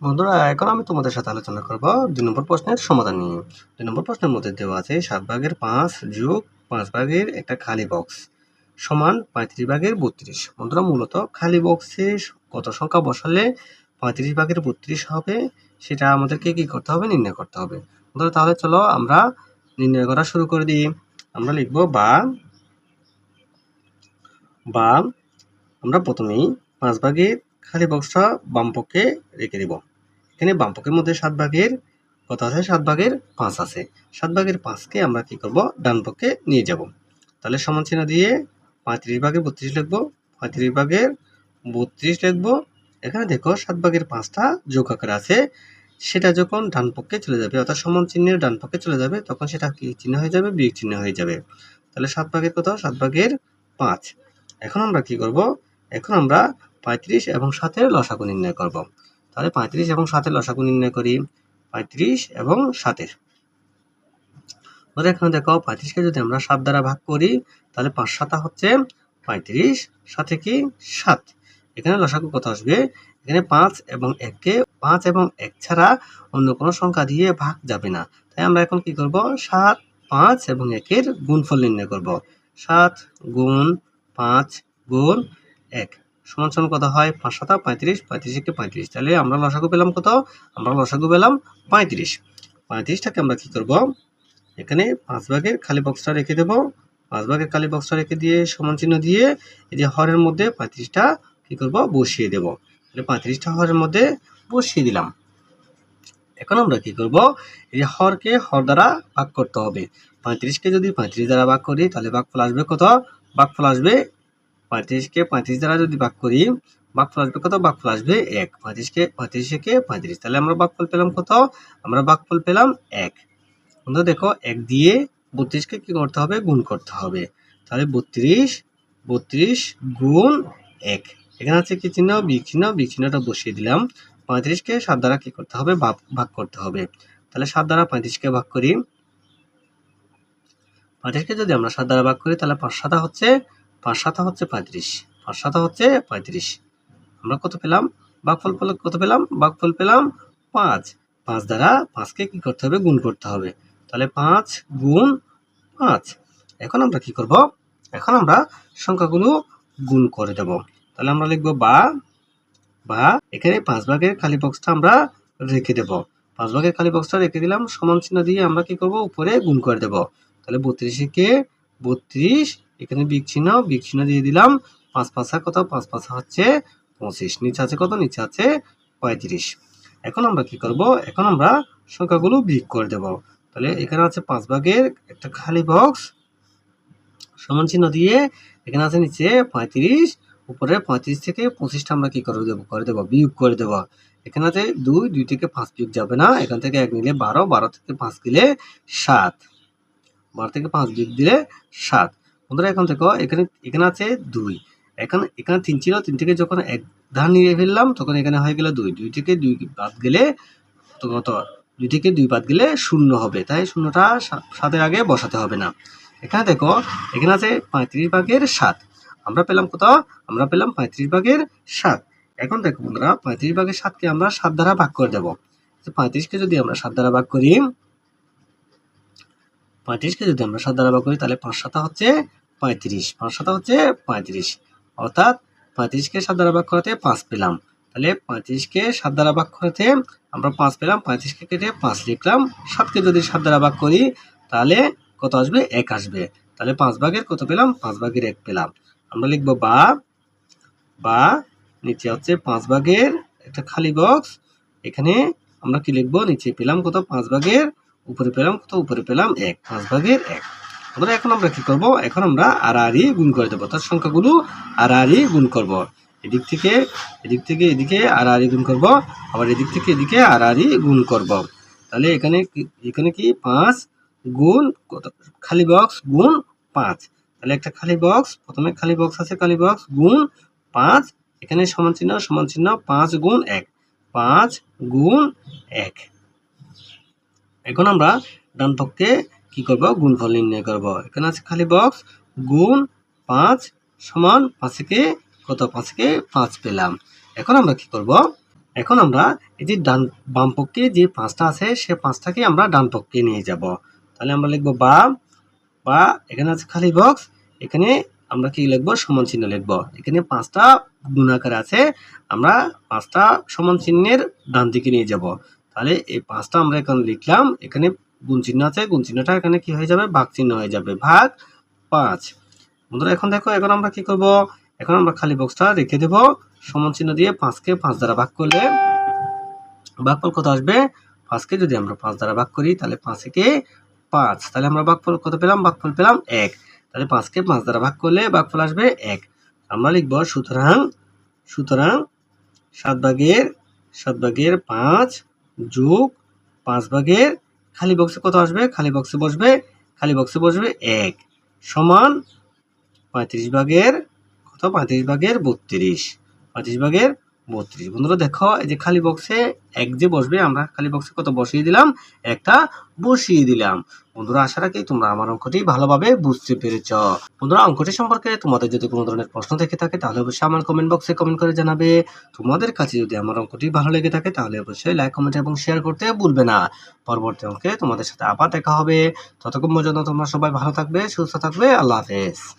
বন্ধুরা, এখন আমি তোমাদের সাথে আলোচনা করব দুই নম্বর প্রশ্নের সমাধান নিয়ে। দুই নম্বর প্রশ্নের মধ্যে দেওয়া আছে, সাত ভাগের পাঁচ যোগ পাঁচ ভাগের একটা খালি বক্স সমান পঁয়ত্রিশ ভাগের বত্রিশ। বন্ধুরা, মূলত খালি বক্সে কত সংখ্যা বসালে পঁয়ত্রিশ ভাগের বত্রিশ হবে, সেটা আমাদেরকে কি করতে হবে? নির্ণয় করতে হবে। বন্ধুরা, তাহলে চলো আমরা নির্ণয় করা শুরু করে দিই। আমরা লিখব বা বা আমরা প্রথমেই পাঁচ ভাগের খালি বক্সটা বাম পক্ষে রেখে দেব। এখানে বাম পক্ষের মধ্যে সাত ভাগের কত আছে? সাত ভাগের পাঁচ আছে। সাত ভাগের পাঁচকে আমরা কি করব? ডান পক্ষে নিয়ে যাব। তাহলে সমান চিহ্ন দিয়ে পঁয়ত্রিশ ভাগের বত্রিশ লিখব। পঁয়ত্রিশ ভাগের বত্রিশ লিখব। এখানে দেখো সাত ভাগের পাঁচটা যোগ আকার আছে। সেটা যখন ডান পক্ষে চলে যাবে, অর্থাৎ সমান চিহ্নের ডান পক্ষে চলে যাবে, তখন সেটা কি চিহ্ন হয়ে যাবে? বিয়োগ চিহ্ন হয়ে যাবে। তাহলে সাত ভাগের কত? সাত ভাগের পাঁচ। এখন আমরা কি করব? এখন আমরা পঁয়ত্রিশ এবং সাতের লসাগু নির্ণয় করব। তাহলে পঁয়ত্রিশ এবং সাতের লসাগু নির্ণয় করি। পঁয়ত্রিশ এবং সাতের। ধরো এখানে দেখো, পঁয়ত্রিশকে যদি আমরা সাত দ্বারা ভাগ করি, তাহলে পাঁচ সাতা হচ্ছে পঁয়ত্রিশ, সাথে কি? সাত। এখানে লসাগু কত আসবে? এখানে পাঁচ এবং এককে, পাঁচ এবং এক ছাড়া অন্য কোনো সংখ্যা দিয়ে ভাগ যাবে না। তাই আমরা এখন কি করব? সাত, পাঁচ এবং একের গুণফল নির্ণয় করব। সাত গুণ পাঁচ গুণ এক। সমান সমান কত হয় পাঁচ সাতা পঁয়ত্রিশ পঁয়ত্রিশ একে পঁয়ত্রিশ। তাহলে আমরা লসাগু পেলাম কত? আমরা লসাগু পেলাম পঁয়ত্রিশ। পঁয়ত্রিশটাকে আমরা কী করব? এখানে পাঁচ ভাগের খালি বক্সটা রেখে দেব। পাঁচ ভাগের খালি বক্সটা রেখে দিয়ে সমান চিহ্ন দিয়ে এই যে হরের মধ্যে পঁয়ত্রিশটা কী করব? বসিয়ে দেব। তাহলে পঁয়ত্রিশটা হরের মধ্যে বসিয়ে দিলাম। এখন আমরা কি করব? এই হরকে হর দ্বারা ভাগ করতে হবে। পঁয়ত্রিশকে যদি পঁয়ত্রিশ দ্বারা ভাগ করি, তাহলে ভাগফল আসবে কত? ভাগফল আসবে পঁয়ত্রিশকে পঁয়ত্রিশ দ্বারা যদি ভাগ করি, ভাগফল আসবে কত? ভাগফল আসবে এক। পঁয়ত্রিশকে পঁয়ত্রিশ একে পঁয়ত্রিশ। তাহলে আমরা ভাগফল পেলাম কত? আমরা ভাগফল পেলাম এক। বন্ধু, দেখো, এক দিয়ে বত্রিশকে কি করতে হবে? গুণ করতে হবে। তাহলে বত্রিশ বত্রিশ গুণ এক। এখানে আছে কি চিহ্ন? বিগ চিহ্নটা বসিয়ে দিলাম। পঁয়ত্রিশকে সাত দ্বারা কি করতে হবে? ভাগ করতে হবে। তাহলে সাত দ্বারা পঁয়ত্রিশকে ভাগ করি। পঁয়ত্রিশকে যদি আমরা সাত দ্বারা ভাগ করি, তাহলে পাঁচ সাতা হচ্ছে পাঁচ সাতা হচ্ছে পঁয়ত্রিশ পাঁচ সাতা হচ্ছে পঁয়ত্রিশ। আমরা কত পেলাম? ভাগফল পেলাম, কত পেলাম? ভাগফল পেলাম পাঁচ। পাঁচ দ্বারা পাঁচকে কি করতে হবে? গুণ করতে হবে। তাহলে পাঁচ গুণ পাঁচ। এখন আমরা কি করব? এখন আমরা সংখ্যাগুলো গুণ করে দেব। তাহলে আমরা লিখব বা বা, এখানে পাঁচ ভাগের খালি বক্সটা আমরা রেখে দেব। পাঁচ ভাগের খালি বক্সটা রেখে দিলাম, সমান চিহ্ন দিয়ে আমরা কি করব? উপরে গুণ করে দেব। তাহলে বত্রিশে কে? বত্রিশ এখানে বিগ চিহ্ন দিয়ে দিলাম। পাঁচ পাঁচা কত? পাঁচ পাঁচা হচ্ছে পঁচিশ, নিচে আছে কত? নিচে আছে পঁয়ত্রিশ। এখন আমরা কি করব? এখন আমরা সংখ্যাগুলো বিয়োগ করে দেব। তাহলে এখানে আছে পাঁচ ভাগের একটা খালি বক্স সমান চিহ্ন দিয়ে এখানে আছে নিচে পঁয়ত্রিশ, উপরে পঁয়ত্রিশ থেকে পঁচিশটা আমরা কি করে দেবো? করে দেবো, বিয়োগ করে দেবো। এখানে আছে দুই দুই থেকে পাঁচ বিয়োগ যাবে না। এখান থেকে এক নিলে বারো বারো থেকে পাঁচ দিলে সাত। বারো থেকে পাঁচ বিয়োগ দিলে সাত। বন্ধুরা, এখন দেখো, এখানে এখানে আছে দুই। এখন এখানে তিন ছিল, তিন থেকে যখন এক ধান নিয়ে ফেললাম, তখন এখানে হয়ে গেল দুই। দুই থেকে দুই বাদ গেলে তো কত দুই থেকে দুই বাদ গেলে শূন্য হবে। তাই শূন্যটা সাতের আগে বসাতে হবে না। এখানে দেখো, এখানে আছে পঁয়ত্রিশ ভাগের সাত। আমরা পেলাম কত? আমরা পেলাম পঁয়ত্রিশ ভাগের সাত। এখন দেখো বন্ধুরা, পঁয়ত্রিশ ভাগের সাতকে আমরা সাত দ্বারা ভাগ করে দেবো। পঁয়ত্রিশকে যদি আমরা সাত দ্বারা ভাগ করি, পঁয়ত্রিশকে যদি আমরা সাত দ্বারা ভাগ করি, তাহলে পাঁচ সাতা হচ্ছে পঁয়ত্রিশ পাঁচ সাতা হচ্ছে পঁয়ত্রিশ। অর্থাৎ পঁয়ত্রিশকে সাত দ্বারা ভাগ করাতে পাঁচ পেলাম। তাহলে পঁয়ত্রিশকে সাত দ্বারা ভাগ করাতে আমরা পাঁচ পেলাম, পঁয়ত্রিশকে কেটে পাঁচ লিখলাম। সাতকে যদি সাত দ্বারা ভাগ করি, তাহলে কত আসবে? এক আসবে। তাহলে পাঁচ ভাগের কত পেলাম? পাঁচ ভাগের এক পেলাম। আমরা লিখব বা বা নিচে হচ্ছে পাঁচ ভাগের একটা খালি বক্স এখানে আমরা কি লিখব? নিচে পেলাম কত? পাঁচ ভাগের, উপরে পেলাম কত? উপরে পেলাম এক। পাঁচ ভাগের এক। আমরা এখন আমরা কি করব? এখন আমরা আর আড়াআড়ি গুণ করে দেবো। তার সংখ্যাগুলো আর আড়াআড়ি গুণ করব। এদিক থেকে এদিক থেকে এদিকে আড়াআড়ি গুণ করব। আবার এদিক থেকে এদিকে আড়াআড়ি গুণ করব। তাহলে এখানে এখানে কি? পাঁচ গুণ কত? খালি বক্স গুণ পাঁচ। তাহলে একটা খালি বক্স প্রথমে খালি বক্স আছে, খালি বক্স গুণ পাঁচ। এখানে সমান চিহ্ন সমান চিহ্ন, পাঁচ গুণ এক। পাঁচ গুণ এক। এখন আমরা ডান পক্ষে কি করব? গুণফল নির্ণয় করব। এখানে আছে খালি বক্স গুণ পাঁচ সমান পাঁচকে কত? পাঁচকে পাঁচ পেলাম। এখন আমরা কি করব? এখন আমরা এই যে ডান, বাম পক্ষে যে পাঁচটা আছে, সে পাঁচটাকে আমরা ডান পক্ষে নিয়ে যাব। তাহলে আমরা লিখব বা বা এখানে আছে খালি বক্স এখানে আমরা কি লিখব? সমান চিহ্ন লিখব। এখানে পাঁচটা গুণাকার আছে, আমরা পাঁচটা সমান চিহ্নের ডান দিকে নিয়ে যাব। তাহলে এই পাঁচটা আমরা এখন লিখলাম, এখানে গুণ চিহ্ন আছে গুণ চিহ্নটা এখানে কি হয়ে যাবে? ভাগ চিহ্ন হয়ে যাবে। ভাগ পাঁচ। বন্ধুরা, এখন দেখো, এখন আমরা কি করব? এখন আমরা খালি বক্সটা রেখে দেব। সমান চিহ্ন দিয়ে পাঁচকে পাঁচ দ্বারা ভাগ করলে ভাগফল কত আসবে? পাঁচকে যদি আমরা পাঁচ দ্বারা ভাগ করি, তাহলে পাঁচকে পাঁচ। তাহলে আমরা ভাগফল কত পেলাম? ভাগফল পেলাম এক। তাহলে পাঁচকে পাঁচ দ্বারা ভাগ করলে ভাগফল আসবে এক। আমরা লিখব সুতরাং সুতরাং সাত ভাগের সাত ভাগের পাঁচ যোগ পাঁচ ভাগের খালি বক্সে কত আসবে? খালি বক্সে বসবে, খালি বক্সে বসবে এক সমান পঁয়ত্রিশ ভাগের, কত? পঁয়ত্রিশ ভাগের বত্রিশ। পঁয়ত্রিশ ভাগের বত্রিশ। বন্ধুরা দেখো, এই যে খালি বক্সে এক যে বসবে, আমরা খালি বক্সে কত বসিয়ে দিলাম? একটা বসিয়ে দিলাম। বন্ধুরা, আশা রাখি তোমরা আমার অঙ্কটি ভালোভাবে বুঝতে পেরেছ। বন্ধুরা, অঙ্কটি সম্পর্কে তোমাদের যদি কোনো ধরনের প্রশ্ন থেকে থাকে, তাহলে অবশ্যই আমার কমেন্ট বক্সে কমেন্ট করে জানাবে। তোমাদের কাছে যদি আমার অঙ্কটি ভালো লেগে থাকে, তাহলে অবশ্যই লাইক কমেন্ট এবং শেয়ার করতে ভুলবে না। পরবর্তী অঙ্কে তোমাদের সাথে আবার দেখা হবে। ততক্ষণ পর্যন্ত তোমরা সবাই ভালো থাকবে, সুস্থ থাকবে। আল্লাহ হাফেজ।